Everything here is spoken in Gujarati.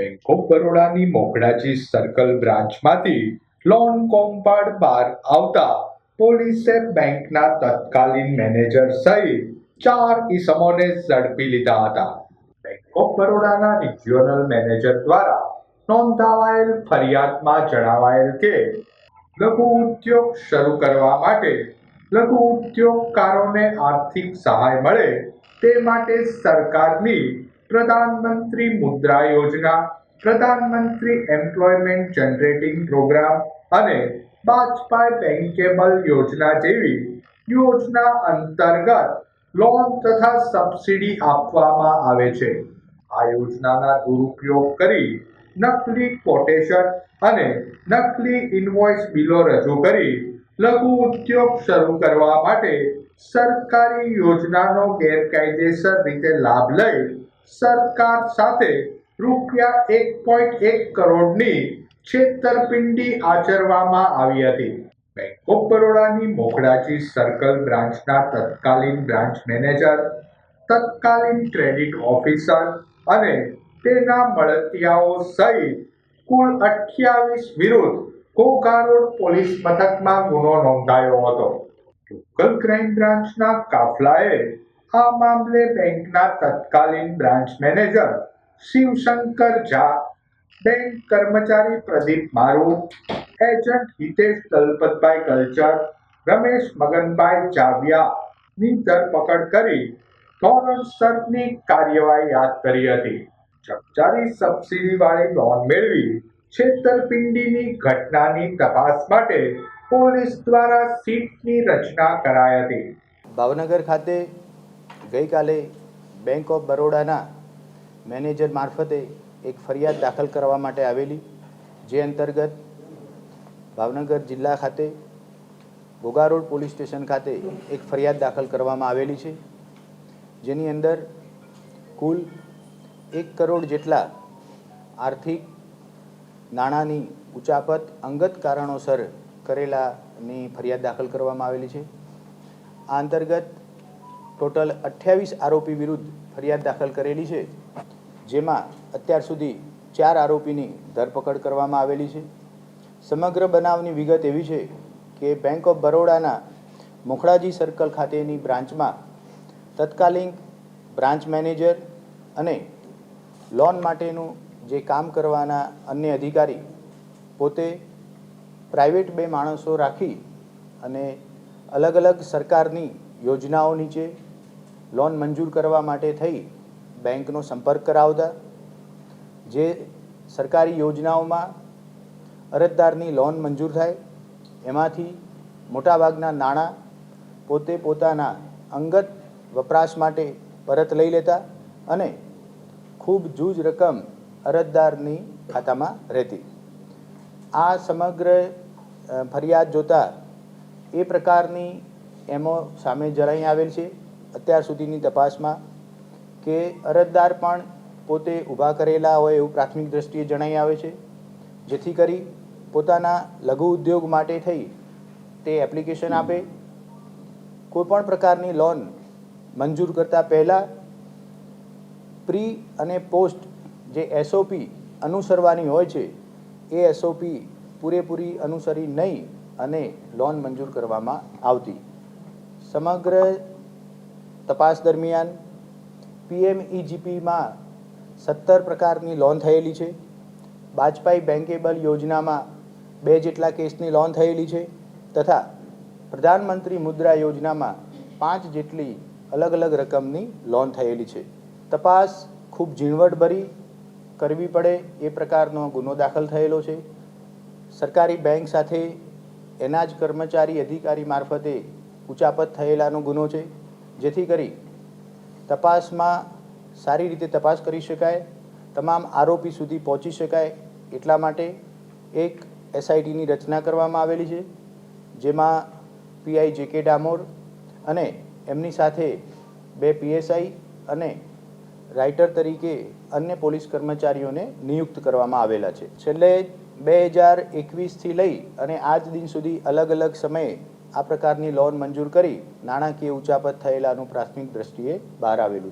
બેંક ઓફ બરોડાની મોગડાજી સર્કલ બ્રાન્ચમાંથી લોન કોમ્પાર્ડ બહાર આવતા પોલીસે બેંકના તત્કાલીન મેનેજર સહિત ચાર ઇસમોને ઝડપી લીધા હતા. બેંક ઓફ બરોડાના રિજિયોનલ મેનેજર દ્વારા નોંધાવાયેલ ફરિયાદમાં જણાવાયેલ કે, લઘુ ઉદ્યોગ શરૂ કરવા માટે લઘુ ઉદ્યોગકારોને આર્થિક સહાય મળે તે માટે સરકારની પ્રધાનમંત્રી મુદ્રા યોજના, પ્રધાનમંત્રી એમ્પ્લોયમેન્ટ જનરેટિંગ પ્રોગ્રામ અને બાજપાઈ બેંકેબલ યોજના જેવી યોજના અંતર્ગત લોન તથા સબસિડી આપવામાં આવે છે. આ યોજનાના દુરુપયોગ કરી નકલી કોટેશન અને નકલી ઇન્વોઇસ બિલો રજૂ કરી લઘુ ઉદ્યોગ શરૂ કરવા માટે સરકારી યોજનાનો ગેરકાયદેસર રીતે લાભ લઈ સરકાર સાથે રૂપિયા એક પોઈન્ટ એક કરોડની છેતરપિંડી આચરવામાં આવી હતી. બેંક ઓફ બરોડાની મોગડાજી સર્કલ બ્રાન્ચના તત્કાલીન બ્રાન્ચ મેનેજર તત્કાલીન ક્રેડિટ ઓફિસર અને તેના મળતિયાઓ સહિત કુલ અઠ્યાવીસ વિરુદ્ધ કોકારોડ પોલીસ મથકમાં ગુનો નોંધાયો હતો. લોકલ ક્રાઇમ બ્રાન્ચના કાફલાએ આ મામલે બેંકના તત્કાલીન branch manager Shivshankar Jha, bank કર્મચારી પ્રદીપ મારુ, એજન્ટ હિતેશ દલપતભાઈ કલ્ચર, રમેશ મગનભાઈ ચાવિયાની ધરપકડ કરી ધોરણસરની કાર્યવાહી હાથ ધરી હતી. ચકચારી સબસિડીવાળી લોન મેળવી છેતરપિંડીની ઘટનાની તપાસ માટે પોલીસ દ્વારા સીટની રચના કરાઈ હતી. ભાવનગર ખાતે ગઈકાલે બેંક ઓફ બરોડાના મેનેજર મારફતે એક ફરિયાદ દાખલ કરવા માટે આવેલી, જે અંતર્ગત ભાવનગર જિલ્લા ખાતે ઘોઘા રોડ પોલીસ સ્ટેશન ખાતે એક ફરિયાદ દાખલ કરવામાં આવેલી છે. જેની અંદર કુલ એક કરોડ જેટલા આર્થિક નાણાંની ઉચાપત અંગત કારણોસર કરેલાની ફરિયાદ દાખલ કરવામાં આવેલી છે. આ અંતર્ગત ટોટલ અઠ્યાવીસ આરોપી વિરુદ્ધ ફરિયાદ દાખલ કરેલી છે, જેમાં અત્યાર સુધી ચાર આરોપીની ધરપકડ કરવામાં આવેલી છે. સમગ્ર બનાવની વિગત એવી છે કે બેંક ઓફ બરોડાના મોખડાજી સર્કલ ખાતેની બ્રાન્ચમાં તત્કાલીન બ્રાન્ચ મેનેજર અને લોન માટેનું જે કામ કરવાના અન્ય અધિકારી પોતે પ્રાઇવેટ બે માણસો રાખી અને અલગ અલગ સરકારની યોજનાઓ નીચે લોન મંજૂર કરવા માટે થઈ, બેંકનો સંપર્ક કરાવતા. જે સરકારી યોજનાઓમાં અરજદારની લોન મંજૂર થાય, એમાંથી મોટાભાગના નાણાં પોતે પોતાના અંગત વપરાશ માટે પરત લઈ લેતા અને ખૂબ જૂજ રકમ અરજદારની ખાતામાં રહેતી. આ સમગ્ર ફરિયાદ જોતા એ પ્રકારની એમો સામે જણાઈ આવેલ છે. અત્યાર સુધીની તપાસમાં કે અરજદાર પણ પોતે ઊભા કરેલા હોય એવું પ્રાથમિક દ્રષ્ટિએ જણાઈ આવે છે, જેથી કરી પોતાના લઘુ ઉદ્યોગ માટે થઈ તે એપ્લિકેશન આપે. કોઈપણ પ્રકારની લોન મંજૂર કરતાં પહેલાં પ્રી અને પોસ્ટ જે એસઓપી અનુસરવાની હોય છે, એ એસઓપી પૂરેપૂરી અનુસરી નહીં અને લોન મંજૂર કરવામાં આવતી. સમગ્ર તપાસ દરમિયાન પીએમઈજીપીમાં સત્તર પ્રકારની લોન થયેલી છે. વાજપાઈ બેન્કેબલ યોજનામાં બે જેટલા કેસની લોન થયેલી છે તથા પ્રધાનમંત્રી મુદ્રા યોજનામાં પાંચ જેટલી અલગ અલગ રકમની લોન થયેલી છે. તપાસ ખૂબ ઝીણવટભરી કરવી પડે એ પ્રકારનો ગુનો દાખલ થયેલો છે. સરકારી બેંક સાથે એના જ કર્મચારી અધિકારી મારફતે ઉચાપત થયેલાનો ગુનો છે. જેથી કરી તપાસમાં સારી રીતે તપાસ કરી શકાય, તમામ આરોપી સુધી પહોંચી શકાય એટલા માટે એક એસઆઈટીની રચના કરવામાં આવેલી છે, જેમાં પીઆઈ જે કે ડામોર અને એમની સાથે બે પીએસઆઈ અને રાઇટર તરીકે અન્ય પોલીસ કર્મચારીઓને નિયુક્ત કરવામાં આવેલા છે. છેલ્લે બે હજાર એકવીસથી લઈ અને આજ દિન સુધી અલગ અલગ સમયે આ પ્રકારની લોન મંજૂર કરી નાણાકીય ઉચાપત થયેલાનું પ્રાથમિક દ્રષ્ટિએ બહાર આવેલું